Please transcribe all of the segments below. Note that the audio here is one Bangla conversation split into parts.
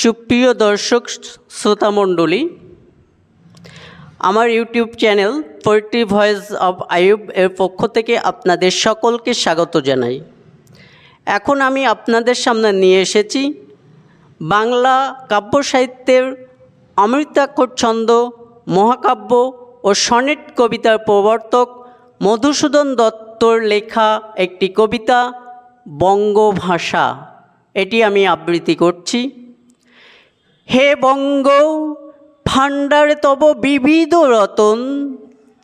সুপ্রিয় দর্শক, শ্রোতামণ্ডলী, আমার YouTube channel poetry voice of Ayub এর পক্ষ থেকে আপনাদের সকলকে স্বাগত জানাই। এখন আমি আপনাদের সামনে নিয়ে এসেছি বাংলা কাব্য সাহিত্যের অমৃতাক্ষর ছন্দ, মহাকাব্য ও সনেট কবিতার প্রবর্তক মধুসূদন দত্তর লেখা একটি কবিতা, বঙ্গভাষা। এটি আমি আবৃত্তি করছি। হে বঙ্গ, ভাণ্ডারে তব বিবিধ রতন,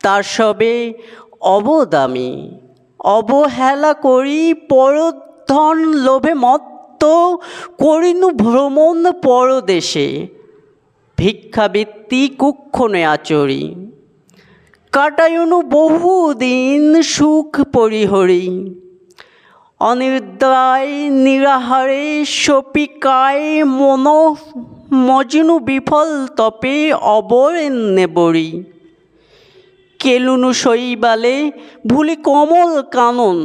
তার সবে অবদামি। অবহেলা করি পরধন লোভে মত্ত, করিনু ভ্রমণ পরদেশে। ভিক্ষাবৃত্তি কুক্ষণে আচরি। কাটায়নু বহুদিন সুখ পরিহরি। অনিদ্রায় নিরাহারে সপিকায় মন মজনু বিফল তপে অবরেণ্যে বড়ি কেলুনু শৈবালে ভুলি কমল কানন।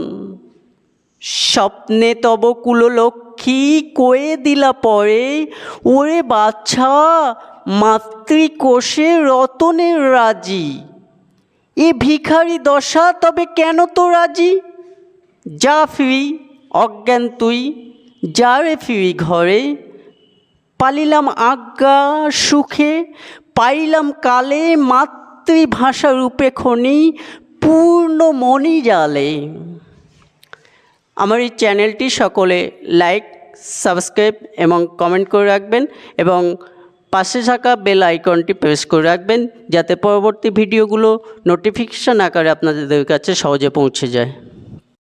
স্বপ্নে তব কুললক্ষ্মী কয়ে দিলা পরে, ওরে বাচ্চা, মাতৃকোষে রতনের রাজি। এ ভিখারি দশা তবে কেন তো রাজি? যা ফিরি, অজ্ঞান তুই যা রে ফিরি ঘরে পালিলাম আজ্ঞা সুখে, পাইলাম কালে মাতৃভাষা রূপে খনি পূর্ণ মণি জালে আমার এই চ্যানেলটি সকলে লাইক, সাবস্ক্রাইব এবং কমেন্ট করে রাখবেন এবং পাশে থাকা বেল আইকনটি প্রেস করে রাখবেন যাতে পরবর্তী ভিডিওগুলো নোটিফিকেশান আকারে আপনাদের কাছে সহজে পৌঁছে যায়।